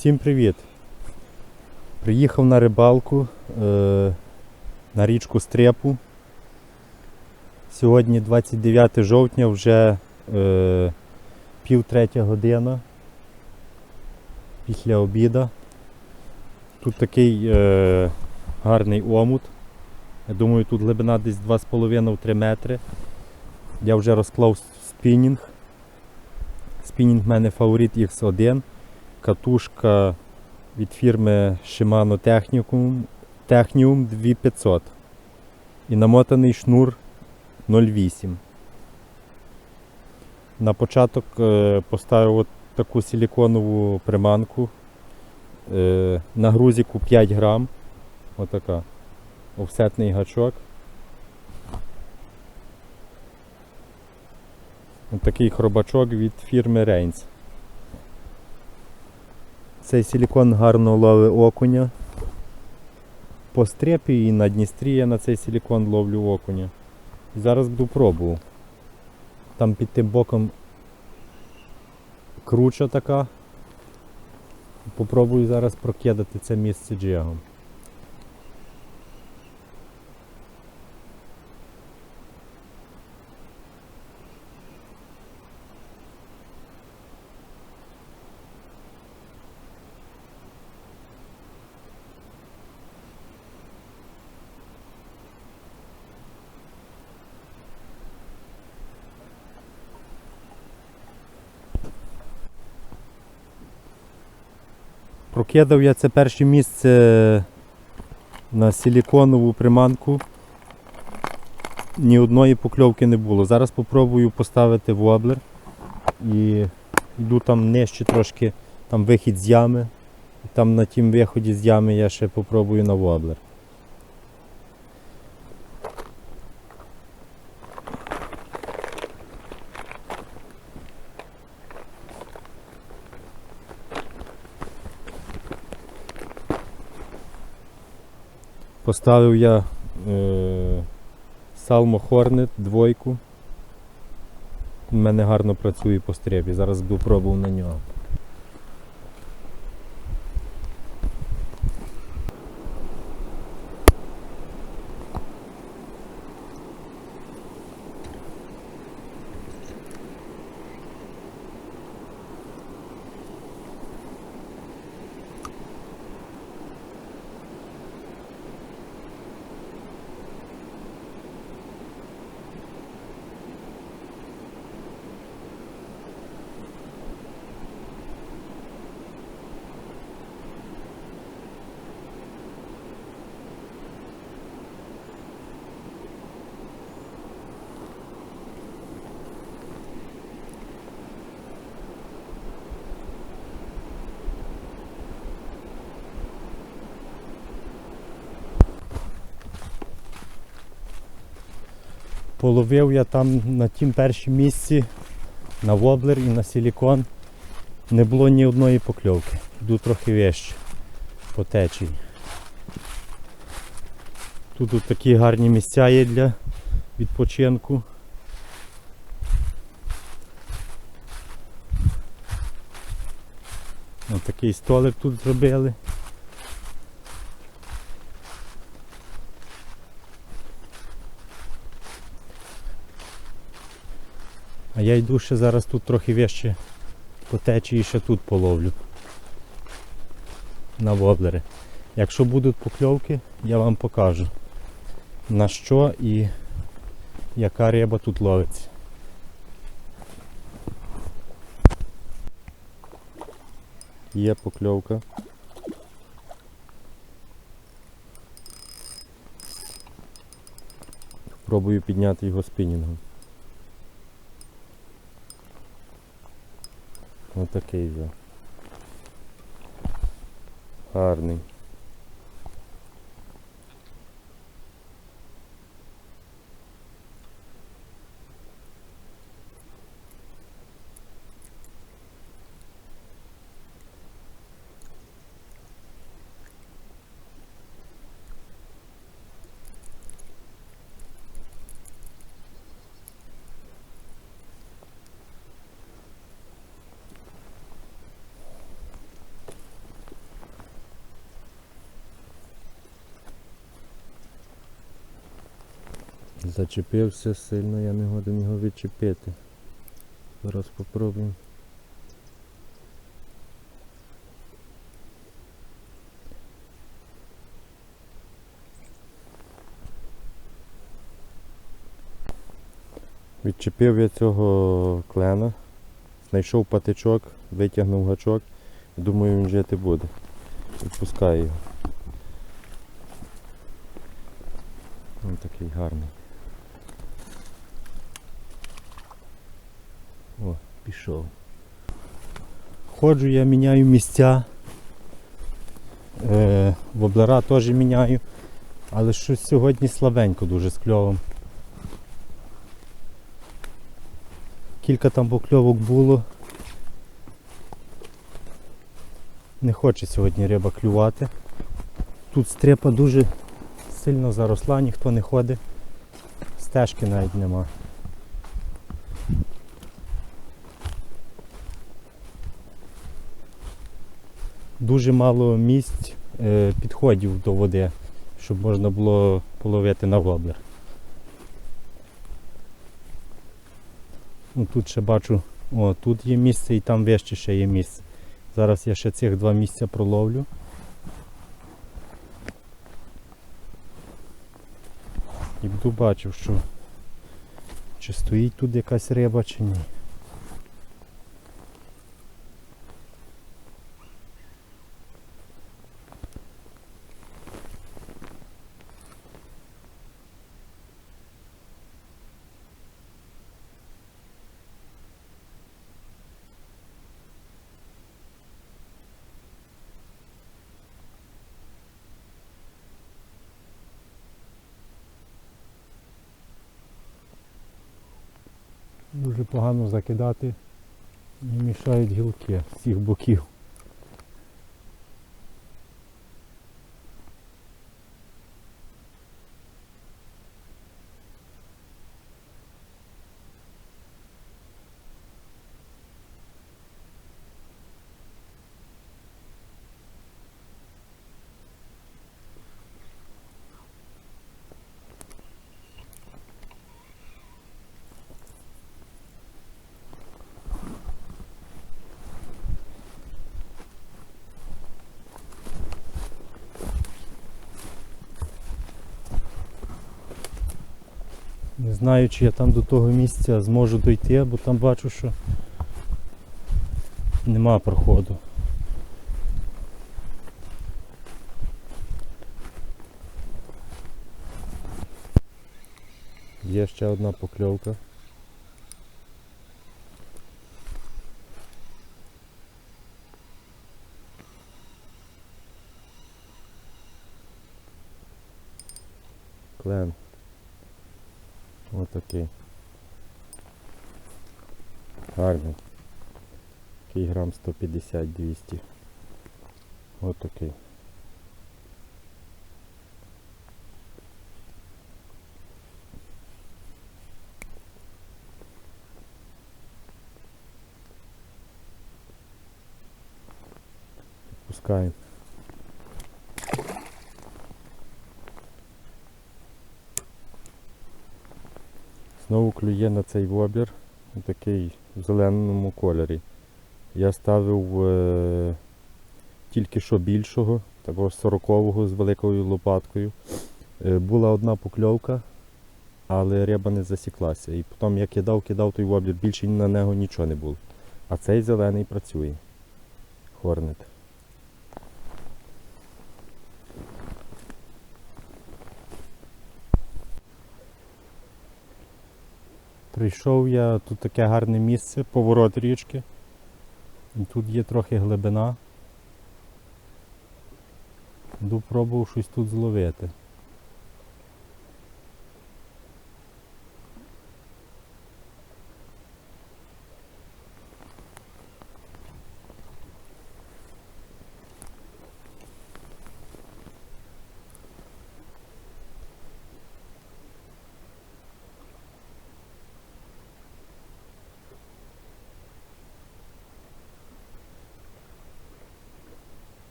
Всім привіт! Приїхав на рибалку е, на річку Стрепу. Сьогодні 29 жовтня, вже е, пів третя година після обіда. Тут такий е, гарний омут. Я думаю, тут глибина десь 2,5-3 метри. Я вже розклав спінінг. Спінінг в мене фаворит X1 катушка від фірми Shimano Technicum, Technium 2500 і намотаний шнур 0,8. На початок е, поставив от таку силіконову приманку е, на грузику 5 грам. Отака. Офсетний гачок. Ось такий хробачок від фірми Reigns. Цей силікон гарно ловить окуня. По стрепі і на Дністрі я на цей силікон ловлю окуня. Зараз буду пробував. Там під тим боком круча така. Попробую зараз прокидати це місце джигом. Прокидав я це перше місце на силіконову приманку. Ні одної покльовки не було. Зараз спробую поставити воблер і йду там нижче трошки, там вихід з ями. Там на тім виході з ями я ще попробую на воблер. Поставив я е, Hornet двойку. У мене гарно працює по стрібі. Зараз буду пробував на нього. Половив я там на тім першому місці на воблер і на силікон. Не було ні одної покльовки. Йду трохи вище по течії. Тут такі гарні місця є для відпочинку. Ось такий столик тут зробили. А я йду ще зараз тут трохи вище по течії ще тут половлю. На воблери. Якщо будуть покльовки, я вам покажу на що і яка риба тут ловиться. Є покльовка. Пробую підняти його спінінгом. Отакий взяв. Гарний. Зачепився сильно, я не годен його відчепити. Зараз попробуємо. Відчепив я цього клена, знайшов патичок, витягнув гачок. Думаю, він жити буде. Відпускаю його. Він такий гарний. О, пішов. Ходжу, я міняю місця. Е, воблера теж міняю. Але щось сьогодні слабенько дуже з кльовом. Кілька там покльовок було. Не хоче сьогодні риба клювати. Тут стрепа дуже сильно заросла, ніхто не ходить. Стежки навіть нема. Дуже мало місць е, підходів до води, щоб можна було половити на воблер. Ну, тут ще бачу, о, тут є місце і там вище ще є місце. Зараз я ще цих два місця проловлю. І буду бачив, що чи стоїть тут якась риба, чи ні. Дуже погано закидати. Не мішають гілки з цих боків. Не знаю, чи я там до того місця зможу дойти, бо там бачу, що нема проходу. Є ще одна покльовка. Отакий. Гарний. Такий грам 150-200. Отакий. Пускаємо. Знову клює на цей воблер, такий в зеленому кольорі. Я ставив е, тільки що більшого, такого 40-го з великою лопаткою. Е, була одна покльовка, але риба не засіклася. І потім я кидав, кидав той воблер, більше на нього нічого не було. А цей зелений працює. Хорнет. Прийшов я, тут таке гарне місце, поворот річки. Тут є трохи глибина. Буду пробував щось тут зловити.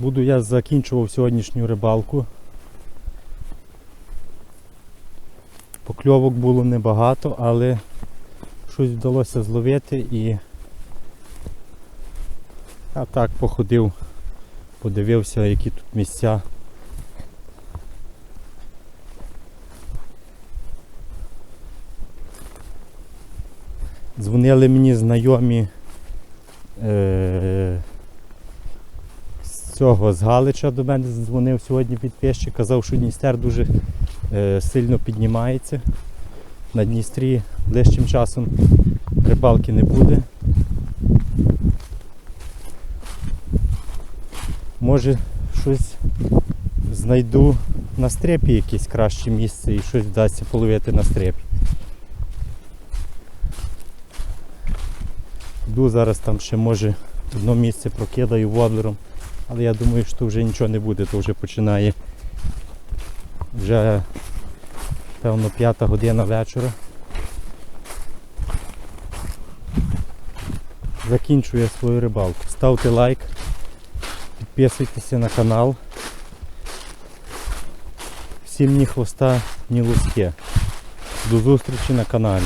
Буду я закінчував сьогоднішню рибалку. Покльовок було небагато, але щось вдалося зловити і а так походив, подивився, які тут місця. Дзвонили мені знайомі е- цього з Галича до мене дзвонив сьогодні підписчик, казав, що Дністер дуже е, сильно піднімається. На Дністрі ближчим часом рибалки не буде. Може щось знайду на стрепі якесь краще місце і щось вдасться половити на стрепі. Йду зараз там ще може одно місце прокидаю воблером, але я думаю, що вже нічого не буде, то вже починає вже певно п'ята година вечора. Закінчую я свою рибалку. Ставте лайк, підписуйтеся на канал. Всім ні хвоста, ні луски. До зустрічі на каналі.